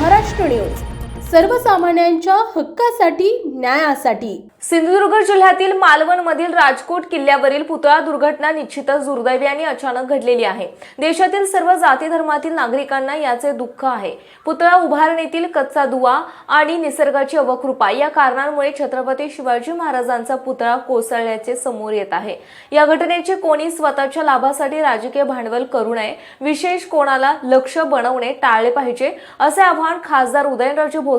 Maharashtra news. सर्वसामान्यांच्या हक्कासाठी न्यायासाठी. सिंधुदुर्ग जिल्ह्यातील मालवणमधील राजकोट किल्ल्यावरील पुतळा दुर्घटना निश्चितच दुर्दैवी आणि अचानक घडलेली आहे. देशातील सर्व जाती धर्मातील नागरिकांना याचे दुःख आहे. पुतळा उभारणीतील कच्चा दुवा आणि निसर्गाची अवकृपा या कारणांमुळे छत्रपती शिवाजी महाराजांचा पुतळा कोसळल्याचे समोर येत आहे. या घटनेचे कोणी स्वतःच्या लाभासाठी राजकीय भांडवल करू नये विशेष कोणाला लक्ष बनवणे टाळले पाहिजे असे आवाहन खासदार उदयनराजे भोसले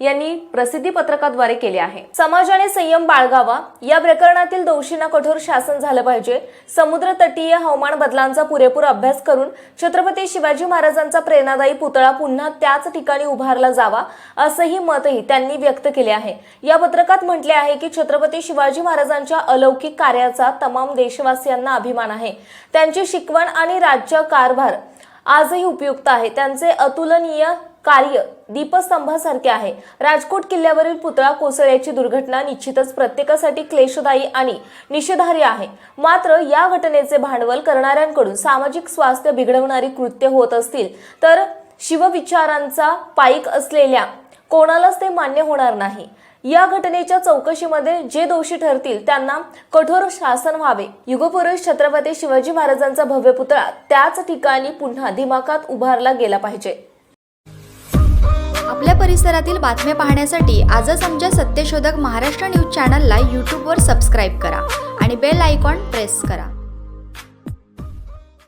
यांनी प्रसिद्धी पत्रकाद्वारे केले आहे. समाजाने संयम बाळगावा. या प्रकरणातील दोषींना कठोर शासन झालं पाहिजे. समुद्र तटीय हवामान बदलांचा पुरेपूर अभ्यास करून छत्रपती शिवाजी महाराजांचा प्रेरणादायी पुतळा पुन्हा त्याच ठिकाणी उभारला जावा असंही मतही त्यांनी व्यक्त केले आहे. या पत्रकात म्हटले आहे की छत्रपती शिवाजी महाराजांच्या अलौकिक कार्याचा तमाम देशवासियांना अभिमान आहे. त्यांची शिकवण आणि राज्य कारभार आजही उपयुक्त आहे. त्यांचे अतुलनीय कार्य दीपस्तंभासारखे आहे. राजकोट किल्ल्यावरील पुतळा कोसळ्याची दुर्घटना निश्चितच प्रत्येकासाठी क्लेशदायी आणि निषेधार्ह आहे. मात्र या घटनेचे भांडवल करणाऱ्यांकडून सामाजिक स्वास्थ्य बिघडवणारी कृत्य होत असतील तर शिवविचारांचा पाईक असलेल्या कोणालाच ते मान्य होणार नाही. या घटनेच्या चौकशीमध्ये जे दोषी ठरतील त्यांना कठोर शासन व्हावे. युगपुरुष छत्रपती शिवाजी महाराजांचा भव्य पुतळा त्याच ठिकाणी पुन्हा दिमाखात उभारला गेला पाहिजे. आपल्या परिसरातील बातम्या पाहण्यासाठी आजच आमच्या सत्यशोधक महाराष्ट्र न्यूज चॅनलला यूट्यूबवर सबस्क्राईब करा आणि बेल आयकॉन प्रेस करा.